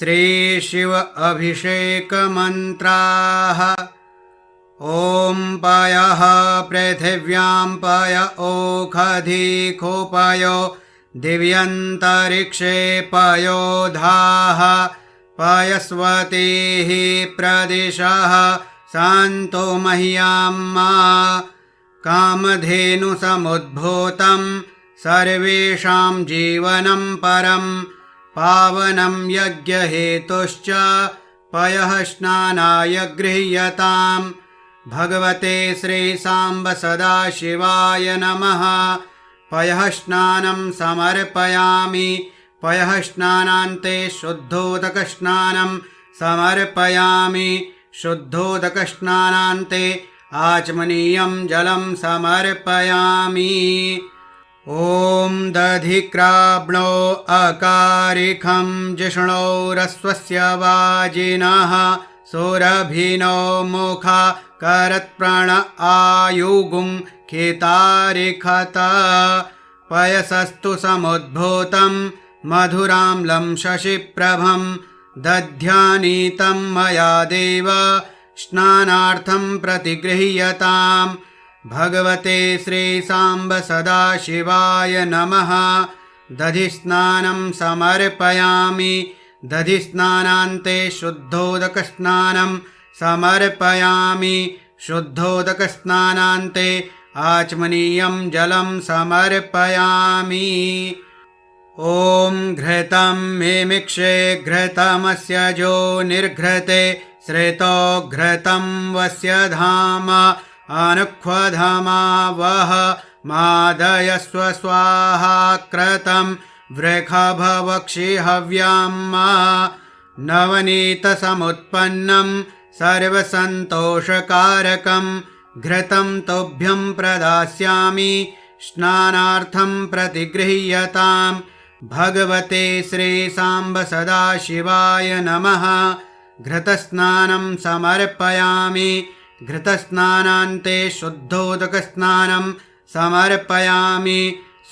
श्रीशिव अभिषेकमन्त्राः। ॐ पयः पृथिव्यां पय ओखधिखोपयो दिव्यन्तरिक्षे पयोधाः। पयस्वतीः प्रदिशः सान्तो मह्यां मा कामधेनुसमुद्भूतं सर्वेषां जीवनं परम् पावनं यज्ञहेतुश्च पयः स्नानाय गृह्यताम्। भगवते श्रीसाम्ब सदाशिवाय नमः। पयः स्नानं समर्पयामि। पयः स्नानान्ते शुद्धोदकस्नानं समर्पयामि। शुद्धोदकस्नानान्ते आचमनीयं जलं समर्पयामि ॐ दधिक्राब्णो अकारिखं जिष्णोरस्वस्य वाजिनः सुरभिनो मुखा करत्प्रण आयुगुं खितारिखत। पयसस्तु समुद्भूतं मधुराम्लं शशिप्रभं दध्यानीतं मया देव स्नानार्थं प्रतिगृह्यताम् भगवते श्रीसाम्ब सदाशिवाय नमः। दधिस्नानं समर्पयामि। दधिस्नानान्ते शुद्धोदकस्नानं समर्पयामि। शुद्धोदकस्नानान्ते आचमनीयं जलं समर्पयामि। ॐ घृतं मिमिक्षे घृतमस्य जो निर्घृते श्रितो घृतं वस्य धाम अनुक्वधमा वः मादयस्व स्वाहा क्रतं वृखभवक्षिहव्यां मा नवनीतसमुत्पन्नं सर्वसन्तोषकारकं घृतं तुभ्यं प्रदास्यामि स्नानार्थं प्रतिगृह्यताम् भगवते श्रीसाम्ब सदाशिवाय नमः घृतस्नानं समर्पयामि घृतस्नानान्ते शुद्धोदकस्नानं समर्पयामि।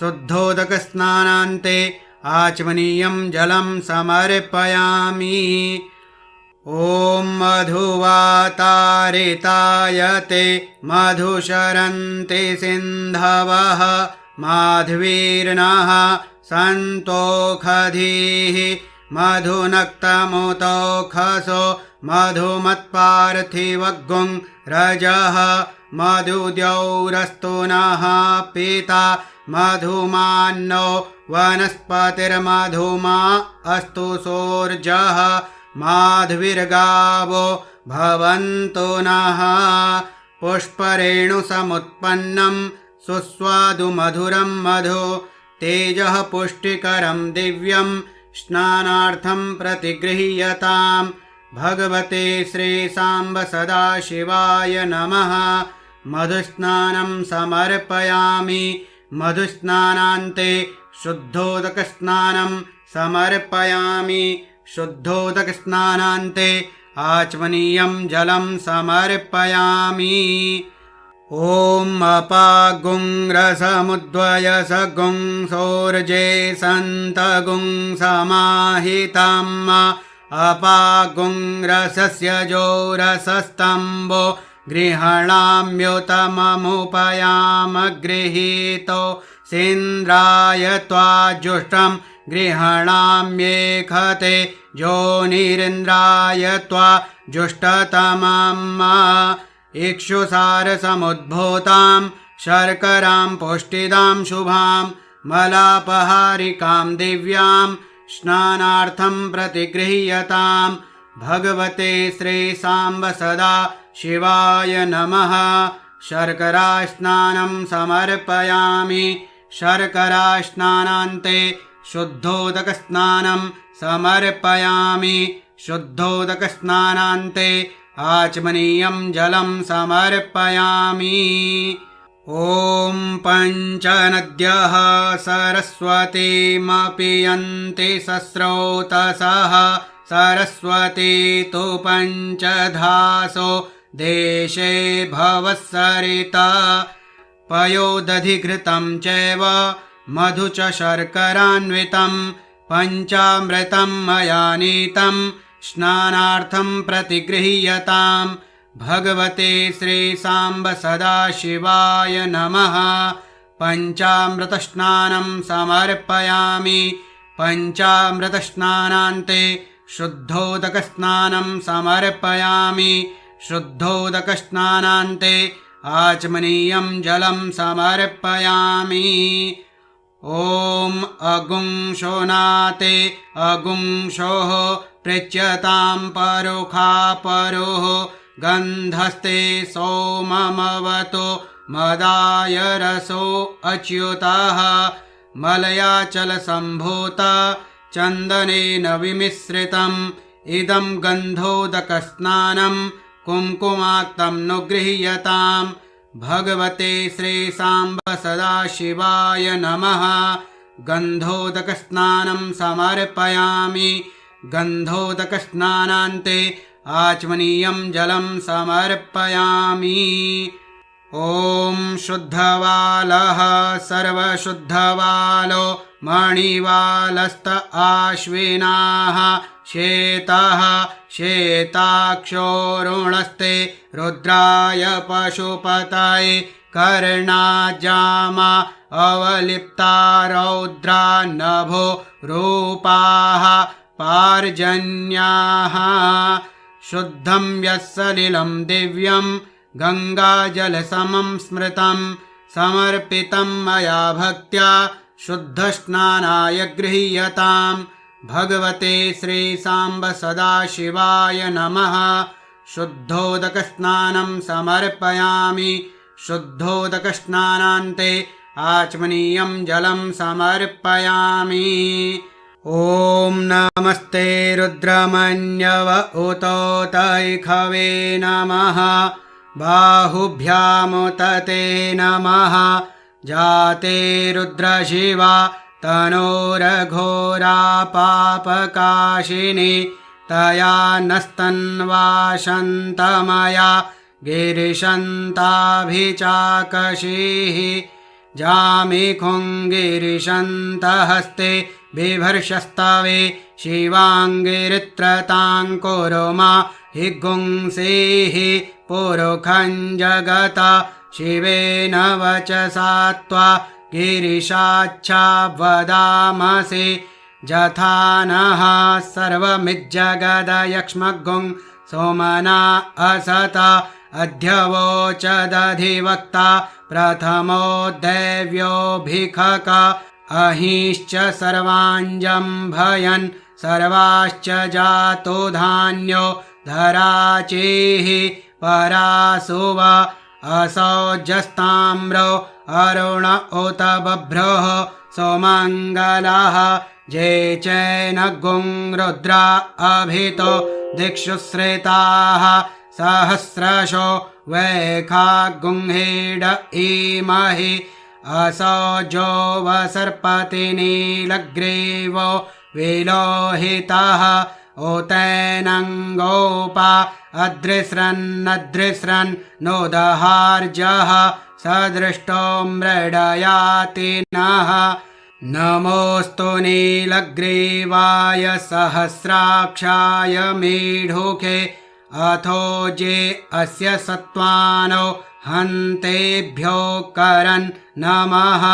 शुद्धोदकस्नानान्ते आचमनीयं जलं समर्पयामि। ॐ मधुवातारितायते मधुशरन्ति सिन्धवः माध्वीर्णः सन्तोखधीः मधुनक्तमुतोखसो मधुमत्पार्थिवगुं रजः मधुद्यौरस्तु नः पिता मधुमान्नो वनस्पतिर्मधुमा अस्तु सोर्जः माध्विर्गावो भवन्तु नः पुष्परेणुसमुत्पन्नं सुस्वादुमधुरं मधु तेजः पुष्टिकरं दिव्यं स्नानार्थं प्रतिगृह्यताम् भगवते श्रीसाम्ब सदाशिवाय नमः। मधुस्नानं समर्पयामि। मधुस्नानान्ते शुद्धोदकस्नानं समर्पयामि। शुद्धोदकस्नानान्ते आचमनीयं जलं समर्पयामि। ॐ अपागुङ्रसमुद्वयसगुं सौर्जे सन्तगुं समाहितम् अपागुङ्रसस्य जोरसस्तम्बो गृहणाम्युतममुपयामगृहीतो सीन्द्राय त्वाजुष्टं गृहणाम्येखते जोनिरिन्द्राय त्वा जुष्टतमम् इक्षुसारसमुद्भूतां शर्करां पुष्टिदां शुभां मलापहारिकां दिव्यां स्नानार्थं प्रतिगृह्यताम् भगवते श्रीसाम्ब सदा शिवाय नमः। शर्करास्नानं समर्पयामि। शर्करास्नानान्ते शुद्धोदकस्नानं समर्पयामि। शुद्धोदकस्नानान्ते आचमनीयं जलं समर्पयामि। ॐ पञ्चनद्यः सरस्वतीमपि यन्ति सस्रोतसः सरस्वती तु पञ्चधासो देशे भवः सरिता पयोदधिघृतं चैव मधु च शर्करान्वितं पञ्चामृतम् मया नीतम् स्नानार्थम् प्रतिगृह्यताम् भगवते श्रीसाम्ब सदाशिवाय नमः। पञ्चामृतस्नानम् समर्पयामि। पञ्चामृतस्नानान्ते शुद्धोदकस्नानम् समर्पयामि। शुद्धोदकस्नानान्ते आचमनीयम् जलम् समर्पयामि। ॐ अगुंशोनाते अगुंशोः पृच्यताम् परोः गन्धस्ते सोममवतो मदाय रसो अच्युतः मलयाचलसम्भूता चन्दनेन विमिश्रितम् इदम् गन्धोदकस्नानम् कुङ्कुमाक्तम् नु गृह्यताम् भगवते श्रीसाम्ब सदाशिवाय नमः। गन्धोदकस्नानम् समर्पयामि। गन्धोदकस्नानान्ते आचमनीयम् जलम् समर्पयामि। ॐ शुद्धवालः सर्वशुद्धवालो मणिवालस्त आश्विनाः शेताः शेताक्षोरुणस्ते रुद्राय पशुपतये कर्णाजामा अवलिप्ता रौद्रा नभो रूपाः पार्जन्याः शुद्धम् यः सलिलम् दिव्यम् गङ्गाजलसमम् स्मृतम् समर्पितम् मया भक्त्या शुद्धस्नानाय गृह्यताम् भगवते श्रीसाम्ब सदाशिवाय नमः। शुद्धोदकस्नानम् समर्पयामि। शुद्धोदकस्नानान्ते आचमनीयम् जलम् समर्पयामि ॐ नमस्ते रुद्रमन्यव उतोतैखवे नमः। बाहुभ्यामुत ते नमः। जाते रुद्रशिवा तनोरघोरा पापकाशिनि तया नस्तन्वाशन्तमया गिरिशन्ताभिचाकशीः। जामिखुङ्गिरिशन्तहस्ते बिभर्षस्तवे शिवाङ्गिरित्रताङ्कुरुमा हि गुंसेः पुरुखञ्जगत शिवेन वचसा त्वा गिरिशाच्छा वदामसि जथा नः सर्वमिज्जगदयक्ष्मगुं सोमना असत अध्यवोचदधिवक्ता प्रथमो दैव्योऽभिखक अहिश्च सर्वाञ्जम्भयन् सर्वाश्च जातो धान्यो धराचेः परासुव असौजस्ताम्रो अरुण उत बभ्रोः सोमङ्गलः जे चैनगुं रुद्रा अभितो दिक्षुश्रिताः सहस्रशो वैखागुंहेड इमहि असौजो वसर्पतिनीलग्रीवो विलोहितः उतैनङ्गोपा अदृश्रन्नदृश्रन् नोदहार्जः सदृष्टो मृडयाति नः नमोऽस्तु नीलग्रीवाय सहस्राक्षाय मीढुके अथो जे अस्य सत्त्वानो हन्तेभ्यो करन् नमः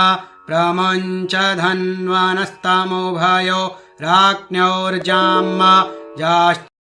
प्रमञ्चधन्वनस्तमुभयो राज्ञोर्जाम्मा जाश्च